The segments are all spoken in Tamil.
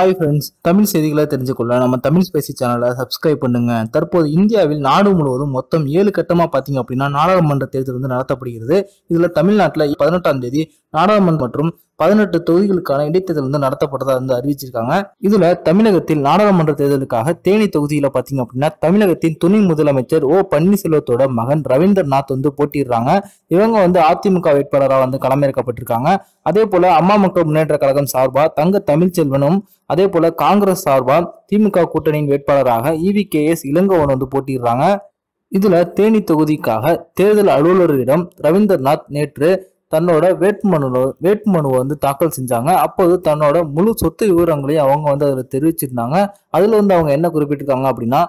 ஹாய் ஃப்ரெண்ட்ஸ் தமிழ் செய்திகளை தெரிஞ்சுக்கொள்ள நம்ம தமிழ் ஸ்பேசி சேனலை சப்ஸ்கிரைப் பண்ணுங்க. தற்போது இந்தியாவில் நாடு முழுவதும் மொத்தம் ஏழு கட்டமாக பார்த்தீங்க அப்படின்னா நாடாளுமன்ற தேர்தல் வந்து நடத்தப்படுகிறது. இதில் தமிழ்நாட்டில் பதினெட்டாம் தேதி நாடாளுமன்ற மற்றும் பதினெட்டு தொகுதிகளுக்கான இடைத்தேர்தல் வந்து நடத்தப்பட்டதா வந்து அறிவிச்சிருக்காங்க. இதுல தமிழகத்தில் நாடாளுமன்ற தேர்தலுக்காக தேனி தொகுதியில பாத்தீங்க அப்படின்னா தமிழகத்தின் துணை முதலமைச்சர் ஓ பன்னீர்செல்வத்தோட மகன் ரவீந்திரநாத் வந்து போட்டிடுறாங்க இவங்க வந்து அதிமுக வேட்பாளராக வந்து களமிறக்கப்பட்டிருக்காங்க. அதே போல அம்மா மக்கள் முன்னேற்ற கழகம் சார்பாக தங்க தமிழ்ச்செல்வனும் அதே போல காங்கிரஸ் சார்பா திமுக கூட்டணியின் வேட்பாளராக இவி கே எஸ் இளங்கோவன் வந்து போட்டிடுறாங்க இதுல தேனி தொகுதிக்காக தேர்தல் அலுவலரிடம் ரவீந்திரநாத் நேற்று தன்னோட வேட்புமனு வேட்புமனுவை வந்து தாக்கல் செஞ்சாங்க. அப்போது தன்னோட முழு சொத்து விவரங்களையும் அவங்க வந்து அதில் தெரிவிச்சிருந்தாங்க. அதுல வந்து அவங்க என்ன குறிப்பிட்டிருக்காங்க அப்படின்னா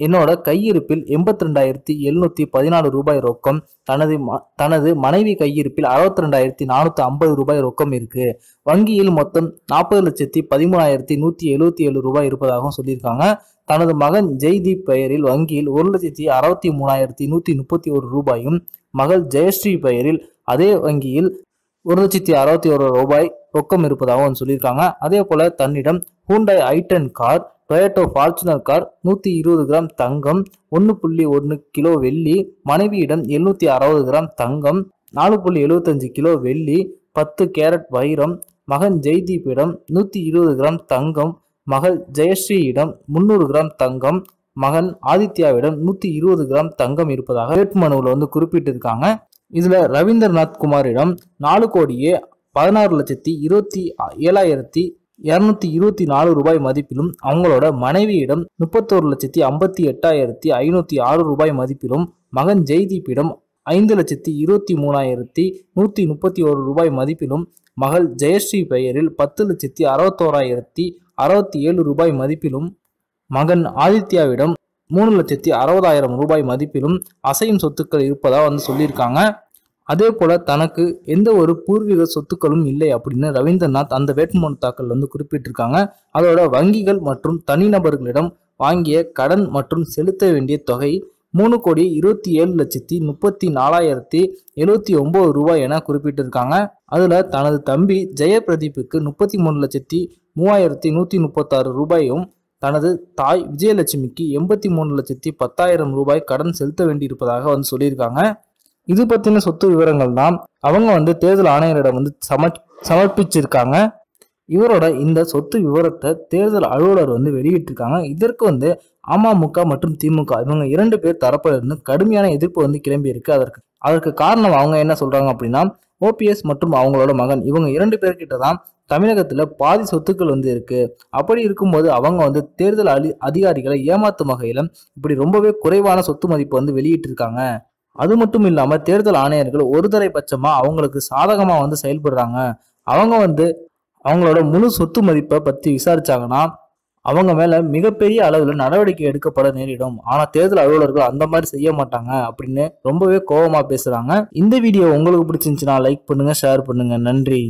என்னோட கையிருப்பில் எண்பத்தி ரெண்டாயிரத்தி எழுநூத்தி பதினாலு ரூபாய் ரொக்கம். தனது ம- தனது மனைவி கையிருப்பில் அறுபத்தி ரெண்டாயிரத்தி நானூத்தி ஐம்பது ரூபாய் ரொக்கம் இருக்கு. வங்கியில் மொத்தம் நாற்பது லட்சத்தி பதிமூணாயிரத்தி நூத்தி எழுபத்தி ஏழு ரூபாய் இருப்பதாகவும் சொல்லியிருக்காங்க. தனது மகன் ஜெய்தீப் பெயரில் வங்கியில் ஒரு லட்சத்தி அறுபத்தி மூணாயிரத்தி நூத்தி முப்பத்தி ஒரு ரூபாயும் மகள் ஜெயஸ்ரீ பெயரில் அதே வங்கியில் ஒரு லட்சத்தி அறுபத்தி ஒரு ரூபாய் ரொக்கம் இருப்பதாகவும் சொல்லியிருக்காங்க. அதே போல தன்னிடம் Hyundai i ten car Toyota Fortuner car நூற்றி இருபது கிராம் தங்கம் ஒன்று புள்ளி ஒன்று கிலோ வெள்ளி மனைவியிடம் எழுநூற்றி அறுபது கிராம் தங்கம் நாலு புள்ளி எழுபத்தஞ்சு கிலோ வெள்ளி பத்து கேரட் வைரம் மகன் ஜெய்தீப்பிடம் நூற்றி இருபது கிராம் தங்கம் மகள் ஜெயஸ்ரீயிடம் முந்நூறு கிராம் தங்கம் மகன் ஆதித்யாவிடம் நூற்றி இருபது கிராம் தங்கம் இருப்பதாக வேட்புமனுவில் வந்து குறிப்பிட்டிருக்காங்க. இதில் ரவீந்திரநாத் குமாரிடம் நாலு கோடியே பதினாறு லட்சத்தி இருபத்தி ஏழாயிரத்தி இருநூத்தி இருபத்தி நாலு ரூபாய் மதிப்பிலும் அவங்களோட மனைவியிடம் முப்பத்தோரு லட்சத்தி ஐம்பத்தி எட்டாயிரத்தி ஐநூத்தி ஆறு ரூபாய் மதிப்பிலும் மகன் ஜெய்தீப்பிடம் ஐந்து லட்சத்தி இருபத்தி மூணாயிரத்தி நூத்தி முப்பத்தி ஒரு ரூபாய் மதிப்பிலும் மகள் ஜெயஸ்ரீ பெயரில் பத்து லட்சத்தி அறுபத்தோராயிரத்தி அறுபத்தி ஏழு ரூபாய் மதிப்பிலும் மகன் ஆதித்யாவிடம் மூணு லட்சத்தி அறுபதாயிரம் ரூபாய் மதிப்பிலும் அசையும் சொத்துக்கள் இருப்பதா வந்து சொல்லியிருக்காங்க. அதே போல தனக்கு எந்த ஒரு பூர்வீக சொத்துக்களும் இல்லை அப்படின்னு ரவீந்திரநாத் அந்த வேட்புமனு தாக்கல் வந்து குறிப்பிட்டிருக்காங்க. அதோட வங்கிகள் மற்றும் தனிநபர்களிடம் வாங்கிய கடன் மற்றும் செலுத்த வேண்டிய தொகை மூணு கோடி இருபத்தி ஏழு லட்சத்தி முப்பத்தி நாலாயிரத்தி எழுபத்தி ஒன்பது ரூபாய் என குறிப்பிட்டிருக்காங்க. அதில் தனது தம்பி ஜெயபிரதீப்புக்கு முப்பத்தி மூணு லட்சத்தி மூவாயிரத்தி நூற்றி முப்பத்தாறு ரூபாயும் தனது தாய் விஜயலட்சுமிக்கு எண்பத்தி மூணு லட்சத்தி பத்தாயிரம் ரூபாய் கடன் செலுத்த வேண்டியிருப்பதாக வந்து சொல்லியிருக்காங்க. இது பற்றின சொத்து விவரங்கள் தான் அவங்க வந்து தேர்தல் ஆணையரிடம் வந்து சம சமர்ப்பிச்சிருக்காங்க. இவரோட இந்த சொத்து விவரத்தை தேர்தல் அலுவலர் வந்து வெளியிட்டிருக்காங்க. இதற்கு வந்து அமமுக மற்றும் திமுக இவங்க இரண்டு பேர் தரப்பிலிருந்து கடுமையான எதிர்ப்பு வந்து கிளம்பி இருக்கு அதற்கு அதற்கு காரணம் அவங்க என்ன சொல்றாங்க அப்படின்னா ஓபிஎஸ் மற்றும் அவங்களோட மகன் இவங்க இரண்டு பேர்கிட்ட தான் தமிழகத்தில் பாதி சொத்துக்கள் வந்து இருக்கு. அப்படி இருக்கும்போது அவங்க வந்து தேர்தல் அலி அதிகாரிகளை ஏமாத்தும் வகையில் இப்படி ரொம்பவே குறைவான சொத்து மதிப்பு வந்து வெளியிட்டிருக்காங்க. அது மட்டும் இல்லாமல் தேர்தல் ஆணையர்கள் ஒருதலை பட்சமாக அவங்களுக்கு சாதகமாக வந்து செயல்படுறாங்க. அவங்க வந்து அவங்களோட முழு சொத்து மதிப்பை பற்றி விசாரிச்சாங்கன்னா அவங்க மேலே மிகப்பெரிய அளவில் நடவடிக்கை எடுக்கப்பட நேரிடும். ஆனால் தேர்தல் அலுவலர்கள் அந்த மாதிரி செய்ய மாட்டாங்க அப்படின்னு ரொம்பவே கோபமாக பேசுகிறாங்க இந்த வீடியோ உங்களுக்கு பிடிச்சிருந்துச்சுன்னா லைக் பண்ணுங்கள் ஷேர் பண்ணுங்கள் நன்றி.